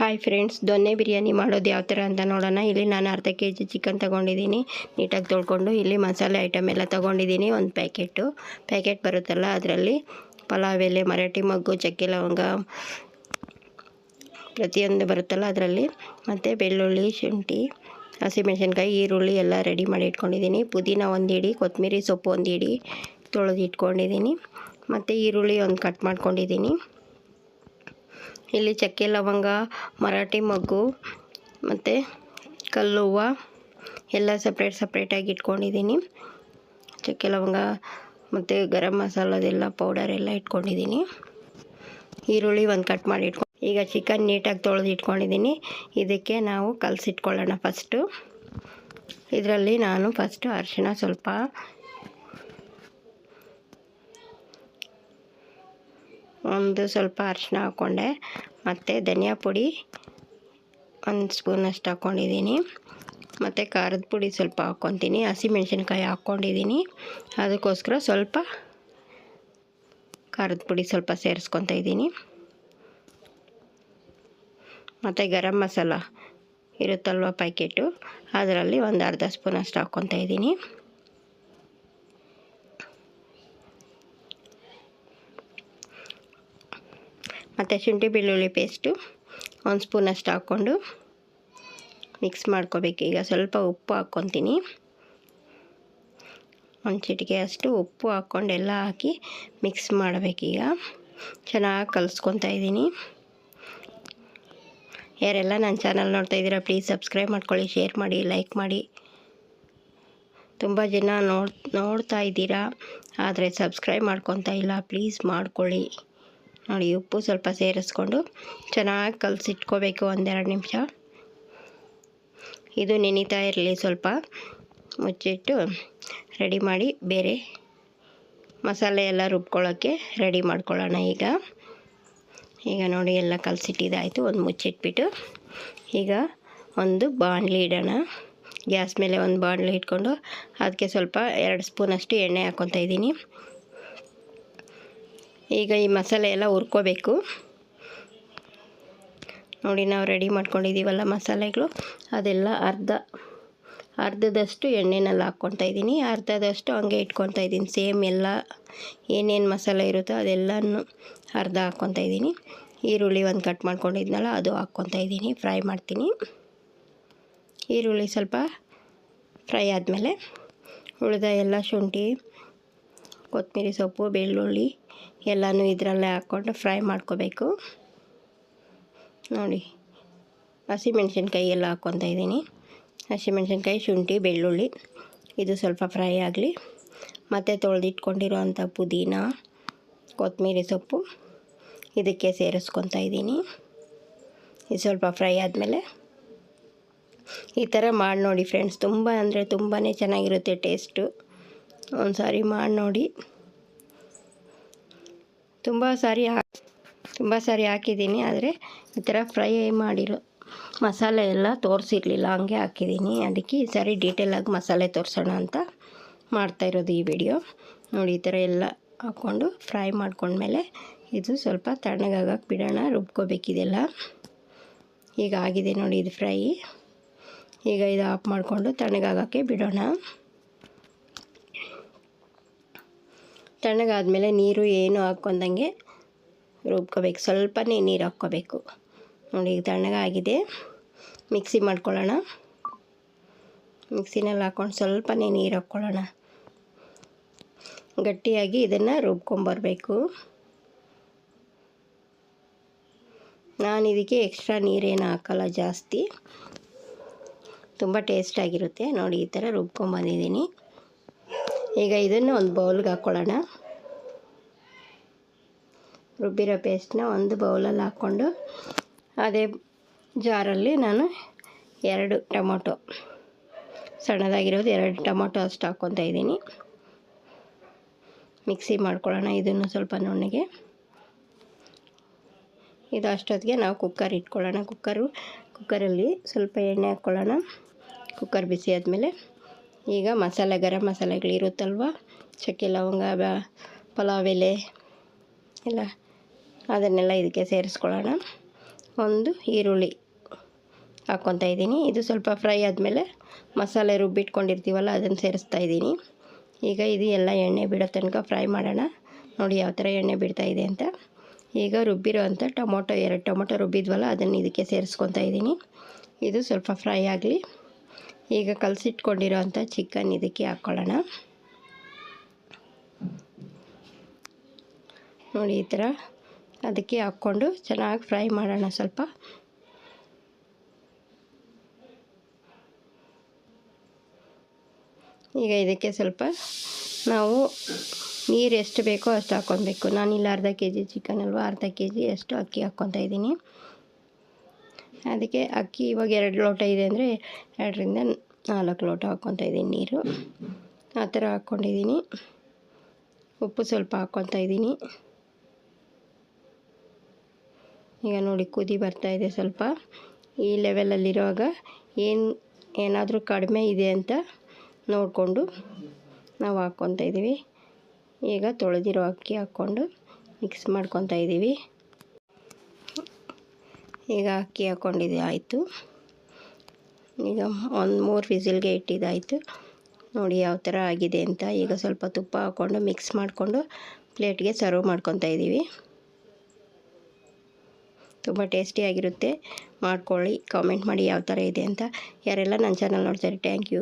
Hi friends ದೊನ್ನೆ ಬಿರಿಯಾನಿ ಮಾಡೋದು ಯಾವ ಥರ ಅಂತ ನೋಡೋಣ. ಇಲ್ಲಿ ನಾನು ಅರ್ಧ ಕೆ ಜಿ ಚಿಕನ್ ತೊಗೊಂಡಿದ್ದೀನಿ. ನೀಟಾಗಿ ತೊಳ್ಕೊಂಡು ಇಲ್ಲಿ ಮಸಾಲೆ ಐಟಮ್ ಎಲ್ಲ ತೊಗೊಂಡಿದ್ದೀನಿ, ಒಂದು ಪ್ಯಾಕೆಟು ಪ್ಯಾಕೆಟ್ ಬರುತ್ತಲ್ಲ ಅದರಲ್ಲಿ ಪಲಾವ್ ಎಲೆ, ಮರಾಠಿ ಮಗ್ಗು, ಚಕ್ಕೆ ಲವಂಗ, ಪ್ರತಿಯೊಂದು ಬರುತ್ತಲ್ಲ ಅದರಲ್ಲಿ. ಮತ್ತು ಬೆಳ್ಳುಳ್ಳಿ, ಶುಂಠಿ, ಹಸಿಮೆಣಸಿನ್ಕಾಯಿ, ಈರುಳ್ಳಿ ಎಲ್ಲ ರೆಡಿ ಮಾಡಿ ಇಟ್ಕೊಂಡಿದ್ದೀನಿ. ಪುದೀನ ಒಂದು ಹಿಡಿ ಕೊತ್ತಂಬರಿ ಸೊಪ್ಪು ಒಂದು ಹಿಡಿ ತೊಳೆದು ಇಟ್ಕೊಂಡಿದ್ದೀನಿ ಮತ್ತು ಈರುಳ್ಳಿ ಒಂದು ಕಟ್ ಮಾಡ್ಕೊಂಡಿದ್ದೀನಿ. ಇಲ್ಲಿ ಚಕ್ಕೆ ಲವಂಗ, ಮರಾಠಿ ಮೊಗ್ಗು ಮತ್ತು ಕಲ್ಲು ಹೂವು ಎಲ್ಲ ಸಪ್ರೇಟ್ ಸಪ್ರೇಟಾಗಿ ಇಟ್ಕೊಂಡಿದ್ದೀನಿ. ಚಕ್ಕೆ ಲವಂಗ ಮತ್ತು ಗರಂ ಮಸಾಲದೆಲ್ಲ ಪೌಡರ್ ಎಲ್ಲ ಇಟ್ಕೊಂಡಿದ್ದೀನಿ. ಈರುಳ್ಳಿ ಒಂದು ಕಟ್ ಮಾಡಿ ಇಟ್ಕೊಂಡು ಈಗ ಚಿಕನ್ ನೀಟಾಗಿ ತೊಳೆದು ಇಟ್ಕೊಂಡಿದ್ದೀನಿ. ಇದಕ್ಕೆ ನಾವು ಕಲಸಿಟ್ಕೊಳ್ಳೋಣ ಫಸ್ಟು ಇದರಲ್ಲಿ ನಾನು ಫಸ್ಟು ಅರಿಶಿಣ ಸ್ವಲ್ಪ ಒಂದು ಸ್ವಲ್ಪ ಅರಿಶಿನ ಹಾಕ್ಕೊಂಡೆ. ಮತ್ತು ಧನಿಯಾ ಪುಡಿ ಒಂದು ಸ್ಪೂನಷ್ಟು ಹಾಕ್ಕೊಂಡಿದ್ದೀನಿ ಮತ್ತು ಖಾರದ ಪುಡಿ ಸ್ವಲ್ಪ ಹಾಕ್ಕೊತೀನಿ. ಹಸಿಮೆಣ್ಸಿನ್ಕಾಯಿ ಹಾಕ್ಕೊಂಡಿದ್ದೀನಿ. ಅದಕ್ಕೋಸ್ಕರ ಸ್ವಲ್ಪ ಖಾರದ ಪುಡಿ ಸ್ವಲ್ಪ ಸೇರಿಸ್ಕೊತಾ ಇದ್ದೀನಿ. ಮತ್ತು ಗರಂ ಮಸಾಲ ಇರುತ್ತಲ್ವ ಪ್ಯಾಕೆಟು ಅದರಲ್ಲಿ ಒಂದು ಅರ್ಧ ಸ್ಪೂನಷ್ಟು ಹಾಕ್ಕೊತಾ ಇದ್ದೀನಿ. ಮತ್ತು ಶುಂಠಿ ಬೆಳ್ಳುಳ್ಳಿ ಪೇಸ್ಟು ಒಂದು ಸ್ಪೂನಷ್ಟು ಹಾಕ್ಕೊಂಡು ಮಿಕ್ಸ್ ಮಾಡ್ಕೋಬೇಕು. ಈಗ ಸ್ವಲ್ಪ ಉಪ್ಪು ಹಾಕ್ಕೊತೀನಿ. ಒಂದು ಚಿಟಿಕೆ ಅಷ್ಟು ಉಪ್ಪು ಹಾಕ್ಕೊಂಡು ಎಲ್ಲ ಹಾಕಿ ಮಿಕ್ಸ್ ಮಾಡಬೇಕೀಗ ಚೆನ್ನಾಗಿ ಕಲಿಸ್ಕೊತಾ ಇದ್ದೀನಿ. ಯಾರೆಲ್ಲ ನನ್ನ ಚಾನಲ್ ನೋಡ್ತಾ ಇದ್ದೀರಾ ಪ್ಲೀಸ್ ಸಬ್ಸ್ಕ್ರೈಬ್ ಮಾಡ್ಕೊಳ್ಳಿ ಶೇರ್ ಮಾಡಿ ಲೈಕ್ ಮಾಡಿ. ತುಂಬ ಜನ ನೋಡ್, ನೋಡ್ತಾ ಇದ್ದೀರಾ, ಆದರೆ ಸಬ್ಸ್ಕ್ರೈಬ್ ಮಾಡ್ಕೊತಾ ಇಲ್ಲ ಪ್ಲೀಸ್ ಮಾಡ್ಕೊಳ್ಳಿ. ನೋಡಿ, ಉಪ್ಪು ಸ್ವಲ್ಪ ಸೇರಿಸ್ಕೊಂಡು ಚೆನ್ನಾಗಿ ಕಲಸಿಟ್ಕೋಬೇಕು ಒಂದೆರಡು ನಿಮಿಷ. ಇದು ನೆನೀತಾ ಇರಲಿ ಸ್ವಲ್ಪ. ಮುಚ್ಚಿಟ್ಟು ರೆಡಿ ಮಾಡಿ ಬೇರೆ ಮಸಾಲೆ ಎಲ್ಲ ರುಬ್ಕೊಳ್ಳೋಕ್ಕೆ ರೆಡಿ ಮಾಡ್ಕೊಳ್ಳೋಣ ಈಗ. ಈಗ ನೋಡಿ, ಎಲ್ಲ ಕಲಸಿಟ್ಟಿದ್ದಾಯಿತು ಒಂದು ಮುಚ್ಚಿಟ್ಬಿಟ್ಟು ಈಗ ಒಂದು ಬಾಣಲಿ ಇಡೋಣ. ಗ್ಯಾಸ್ ಮೇಲೆ ಒಂದು ಬಾಣಲಿ ಇಟ್ಕೊಂಡು ಅದಕ್ಕೆ ಸ್ವಲ್ಪ ಎರಡು ಸ್ಪೂನಷ್ಟು ಎಣ್ಣೆ ಹಾಕ್ಕೊತಾ ಇದ್ದೀನಿ. ಈಗ ಈ ಮಸಾಲೆ ಎಲ್ಲ ಹುರ್ಕೋಬೇಕು. ನೋಡಿ ನಾವು ರೆಡಿ ಮಾಡ್ಕೊಂಡಿದ್ದೀವಲ್ಲ ಮಸಾಲೆಗಳು. ಅದೆಲ್ಲ ಅರ್ಧ, ಅರ್ಧದಷ್ಟು ಎಣ್ಣೆನಲ್ಲಿ ಹಾಕ್ಕೊತಾ ಇದ್ದೀನಿ. ಅರ್ಧದಷ್ಟು ಹಂಗೆ ಇಟ್ಕೊತಾ ಇದ್ದೀನಿ. ಸೇಮ್ ಎಲ್ಲ ಏನೇನು ಮಸಾಲೆ ಇರುತ್ತೋ ಅದೆಲ್ಲನೂ ಅರ್ಧ ಹಾಕ್ಕೊತಾ ಇದ್ದೀನಿ. ಈರುಳ್ಳಿ ಒಂದು ಕಟ್ ಮಾಡ್ಕೊಂಡಿದ್ನಲ್ಲ, ಅದು ಹಾಕ್ಕೊತಾ ಇದ್ದೀನಿ. ಫ್ರೈ ಮಾಡ್ತೀನಿ. ಈರುಳ್ಳಿ ಸ್ವಲ್ಪ ಫ್ರೈ ಆದಮೇಲೆ ಉಳಿದ ಎಲ್ಲ ಶುಂಠಿ ಕೊತ್ತಂಬರಿ ಸೊಪ್ಪು, ಬೆಳ್ಳುಳ್ಳಿ ಎಲ್ಲನೂ ಇದರಲ್ಲೇ ಹಾಕ್ಕೊಂಡು ಫ್ರೈ ಮಾಡ್ಕೋಬೇಕು. ನೋಡಿ ಹಸಿಮೆಣ್ಸಿನ್ಕಾಯಿ ಎಲ್ಲ ಹಾಕ್ಕೊತಾ ಇದ್ದೀನಿ. ಹಸಿಮೆಣ್ಸಿನ್ಕಾಯಿ, ಶುಂಠಿ, ಬೆಳ್ಳುಳ್ಳಿ, ಇದು ಸ್ವಲ್ಪ ಫ್ರೈ ಆಗಲಿ. ಮತ್ತು ತೊಳೆದಿಟ್ಕೊಂಡಿರೋವಂಥ ಪುದೀನ, ಕೊತ್ತಂಬರಿ ಸೊಪ್ಪು ಇದಕ್ಕೆ ಸೇರಿಸ್ಕೊತಾ ಇದ್ದೀನಿ. ಇದು ಸ್ವಲ್ಪ ಫ್ರೈ ಆದಮೇಲೆ ಈ ಥರ ಮಾಡಿ ನೋಡಿ ಫ್ರೆಂಡ್ಸ್, ತುಂಬ ಅಂದರೆ ತುಂಬಾ ಚೆನ್ನಾಗಿರುತ್ತೆ ಟೇಸ್ಟು. ಒಂದು ಸಾರಿ ಮಾಡಿ ನೋಡಿ. ತುಂಬ ಸಾರಿ ಹಾಕಿ ತುಂಬ ಸಾರಿ ಹಾಕಿದ್ದೀನಿ, ಆದರೆ ಈ ಥರ ಫ್ರೈ ಮಾಡಿರೋ ಮಸಾಲೆ ಎಲ್ಲ ತೋರಿಸಿರ್ಲಿಲ್ಲ, ಹಂಗೆ ಹಾಕಿದ್ದೀನಿ. ಅದಕ್ಕೆ ಈ ಸಾರಿ ಡೀಟೇಲಾಗಿ ಮಸಾಲೆ ತೋರಿಸೋಣ ಅಂತ ಮಾಡ್ತಾ ಇರೋದು ಈ ವಿಡಿಯೋ ನೋಡಿ, ಈ ಥರ ಎಲ್ಲ ಹಾಕ್ಕೊಂಡು ಫ್ರೈ ಮಾಡ್ಕೊಂಡ್ಮೇಲೆ ಇದು ಸ್ವಲ್ಪ ತಣ್ಣಗಾಗಕ್ಕೆ ಬಿಡೋಣ ರುಬ್ಕೋಬೇಕಿದೆಲ್ಲ ಈಗ ಆಗಿದೆ ನೋಡಿ ಇದು ಫ್ರೈ. ಈಗ ಇದು ಆಫ್ ಮಾಡಿಕೊಂಡು ತಣ್ಣಗಾಗೋಕ್ಕೆ ಬಿಡೋಣ. ತಣ್ಣಗಾದಮೇಲೆ ನೀರು ಏನು ಹಾಕ್ಕೊಂಡಂಗೆ ರುಬ್ಕೋಬೇಕು. ಸ್ವಲ್ಪನೇ ನೀರು ಹಾಕ್ಕೋಬೇಕು. ನೋಡಿ, ಈಗ ತಣ್ಣಗಾಗಿದೆ. ಮಿಕ್ಸಿ ಮಾಡ್ಕೊಳ್ಳೋಣ. ಮಿಕ್ಸಿನಲ್ಲಿ ಹಾಕ್ಕೊಂಡು ಸ್ವಲ್ಪನೇ ನೀರು ಹಾಕ್ಕೊಳ್ಳೋಣ. ಗಟ್ಟಿಯಾಗಿ ಇದನ್ನು ರುಬ್ಕೊಂಬರ್ಬೇಕು. ನಾನು ಇದಕ್ಕೆ ಎಕ್ಸ್ಟ್ರಾ ನೀರೇನು ಹಾಕಲ್ಲ, ಜಾಸ್ತಿ. ತುಂಬ ಟೇಸ್ಟಾಗಿರುತ್ತೆ. ನೋಡಿ, ಈ ಥರ ರುಬ್ಕೊಂಬಂದಿದ್ದೀನಿ. ಈಗ ಇದನ್ನು ಒಂದು ಬೌಲ್ಗೆ ಹಾಕ್ಕೊಳ್ಳೋಣ ರುಬ್ಬಿರೋ ಪೇಸ್ಟ್ನ ಒಂದು ಬೌಲಲ್ಲಿ ಹಾಕ್ಕೊಂಡು ಅದೇ ಜಾರಲ್ಲಿ ನಾನು ಎರಡು ಟೊಮೊಟೊ, ಸಣ್ಣದಾಗಿರೋದು ಎರಡು ಟೊಮೊಟೊ ಅಷ್ಟು ಹಾಕ್ಕೊತಾ ಇದ್ದೀನಿ. ಮಿಕ್ಸಿ ಮಾಡ್ಕೊಳ್ಳೋಣ ಇದನ್ನು ಸ್ವಲ್ಪ ನುಣ್ಣಗೆ. ಇದು ಅಷ್ಟೊತ್ತಿಗೆ ನಾವು ಕುಕ್ಕರ್ ಇಟ್ಕೊಳ್ಳೋಣ. ಕುಕ್ಕರು ಕುಕ್ಕರಲ್ಲಿ ಸ್ವಲ್ಪ ಎಣ್ಣೆ ಹಾಕ್ಕೊಳ್ಳೋಣ. ಕುಕ್ಕರ್ ಬಿಸಿ ಆದಮೇಲೆ. ಈಗ ಮಸಾಲೆ, ಗರಂ ಮಸಾಲೆಗಳಿರುತ್ತಲ್ವ ಚಕ್ಕೆ ಲವಂಗ ಪಲಾವ್ ಎಲೆ ಎಲ್ಲ ಅದನ್ನೆಲ್ಲ ಇದಕ್ಕೆ ಸೇರಿಸ್ಕೊಳ್ಳೋಣ. ಒಂದು ಈರುಳ್ಳಿ ಹಾಕ್ಕೊತಾ ಇದ್ದೀನಿ. ಇದು ಸ್ವಲ್ಪ ಫ್ರೈ ಆದಮೇಲೆ ಮಸಾಲೆ ರುಬ್ಬಿಟ್ಕೊಂಡಿರ್ತೀವಲ್ಲ, ಅದನ್ನು ಸೇರಿಸ್ತಾ ಇದ್ದೀನಿ. ಈಗ ಇದು ಎಲ್ಲ ಎಣ್ಣೆ ಬಿಡೋ ತನಕ ಫ್ರೈ ಮಾಡೋಣ. ನೋಡಿ ಯಾವ ಥರ ಎಣ್ಣೆ ಬಿಡ್ತಾ ಇದೆ ಅಂತ. ಈಗ ರುಬ್ಬಿರೋ ಅಂಥ ಟೊಮೊಟೊ, ಎರಡು ಟೊಮೊಟೊ ರುಬ್ಬಿದ್ವಲ್ಲ, ಅದನ್ನು ಇದಕ್ಕೆ ಸೇರಿಸ್ಕೊತಾ ಇದ್ದೀನಿ. ಇದು ಸ್ವಲ್ಪ ಫ್ರೈ ಆಗಲಿ. ಈಗ ಕಲಸಿಟ್ಕೊಂಡಿರೋ ಅಂಥ ಚಿಕನ್ ಇದಕ್ಕೆ ಹಾಕ್ಕೊಳ್ಳೋಣ ನೋಡಿ ಈ ಥರ ಅದಕ್ಕೆ ಹಾಕ್ಕೊಂಡು ಚೆನ್ನಾಗಿ ಫ್ರೈ ಮಾಡೋಣ ಸ್ವಲ್ಪ. ಈಗ ಇದಕ್ಕೆ ಸ್ವಲ್ಪ ನಾವು ನೀರು ಎಷ್ಟು ಬೇಕೋ ಅಷ್ಟು ಹಾಕ್ಕೊಬೇಕು ನಾನಿಲ್ಲ ಅರ್ಧ ಕೆ ಜಿ ಚಿಕನ್ ಅಲ್ವಾ, ಅರ್ಧ ಕೆ ಜಿ ಅಷ್ಟು ಅಕ್ಕಿ ಹಾಕ್ಕೊತಾ ಇದ್ದೀನಿ. ಅದಕ್ಕೆ ಅಕ್ಕಿ ಇವಾಗ ಎರಡು ಲೋಟ ಇದೆ ಅಂದರೆ ಎರಡರಿಂದ ನಾಲ್ಕು ಲೋಟ ಹಾಕ್ಕೊತಾ ಇದ್ದೀನಿ ನೀರು. ಆ ಥರ ಹಾಕ್ಕೊಂಡಿದ್ದೀನಿ. ಉಪ್ಪು ಸ್ವಲ್ಪ ಹಾಕ್ಕೊತಾ ಇದ್ದೀನಿ. ಈಗ ನೋಡಿ ಕುದಿ ಬರ್ತಾ ಇದೆ ಸ್ವಲ್ಪ. ಈ ಲೆವೆಲಲ್ಲಿರುವಾಗ ಏನು ಏನಾದರೂ ಕಡಿಮೆ ಇದೆ ಅಂತ ನೋಡಿಕೊಂಡು ನಾವು ಹಾಕ್ಕೊತಾ ಇದ್ದೀವಿ. ಈಗ ತೊಳೆದಿರೋ ಅಕ್ಕಿ ಹಾಕ್ಕೊಂಡು ಮಿಕ್ಸ್ ಮಾಡ್ಕೊತಾ ಇದ್ದೀವಿ. ಈಗ ಅಕ್ಕಿ ಹಾಕ್ಕೊಂಡಿದೆ ಆಯಿತು. ಈಗ ಒಂದು ಮೂರು ವಿಸಿಲ್ಗೆ ಇಟ್ಟಿದ್ದಾಯಿತು. ನೋಡಿ ಯಾವ ಥರ ಆಗಿದೆ ಅಂತ. ಈಗ ಸ್ವಲ್ಪ ತುಪ್ಪ ಹಾಕ್ಕೊಂಡು ಮಿಕ್ಸ್ ಮಾಡಿಕೊಂಡು ಪ್ಲೇಟ್ಗೆ ಸರ್ವ್ ಮಾಡ್ಕೊತಾ ಇದ್ದೀವಿ. ತುಂಬ ಟೇಸ್ಟಿಯಾಗಿರುತ್ತೆ ಮಾಡ್ಕೊಳ್ಳಿ ಕಾಮೆಂಟ್ ಮಾಡಿ ಯಾವ ಥರ ಇದೆ ಅಂತ. ಯಾರೆಲ್ಲ ನನ್ನ ಚಾನಲ್ ನೋಡ್ತಾರೆ ಥ್ಯಾಂಕ್ ಯು